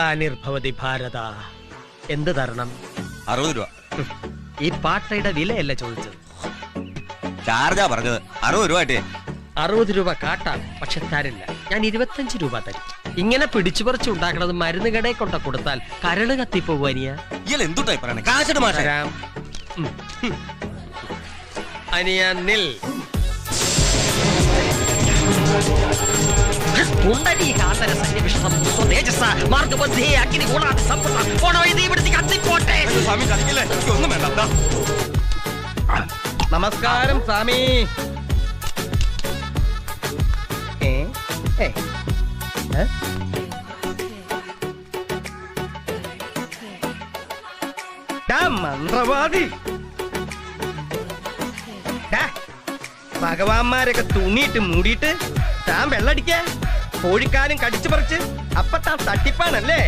ഗ്ലാനിർഭവതി ഭാരത. എന്ത് തരണം? അറുപത് രൂപ. ഈ പാട്ടയുടെ വിലയല്ല ചോദിച്ചത്? ചാർജാ പറഞ്ഞത്. അറുപത് രൂപ ആട്ടെ അറുപത് രൂപ കാട്ടാം പക്ഷെ തരില്ല. ഞാൻ ഇരുപത്തഞ്ച് രൂപ തരും. ഇങ്ങനെ പിടിച്ചു പറിച്ചു ഉണ്ടാക്കണത് മരുന്ന് കടയിൽ കൊണ്ട കൊടുത്താൽ കരൾ കത്തിപ്പോവാനിയ എന്തുട്ടായി പറയണേ? കാശിട്ട് മാഷേ. തരാം. ഉം, ഹും. അനിയ നിൽ. പുണ്ടരീകാന്തര സന്നിവിഷ്ടം സ്വതേജസ്സ മാർഗബന്ധേ അഗ്നിഗുണാത് പോണോ ഇത് ഇവിടുത്തെ കത്തിപ്പോട്ടെ? സ്വാമി ചതിക്കില്ലേ എനിക്ക് ഒന്നും വേണ്ട. നമസ്കാരം സ്വാമി. മന്ത്രവാദി. ഭഗവാന്മാരൊക്കെ തുണിയിട്ട് മൂടിയിട്ട് താൻ വെള്ളടിക്ക? കോഴിക്കാലും കടിച്ചു പറിച്ച് അപ്പത്താ തട്ടിപ്പാണല്ലേ?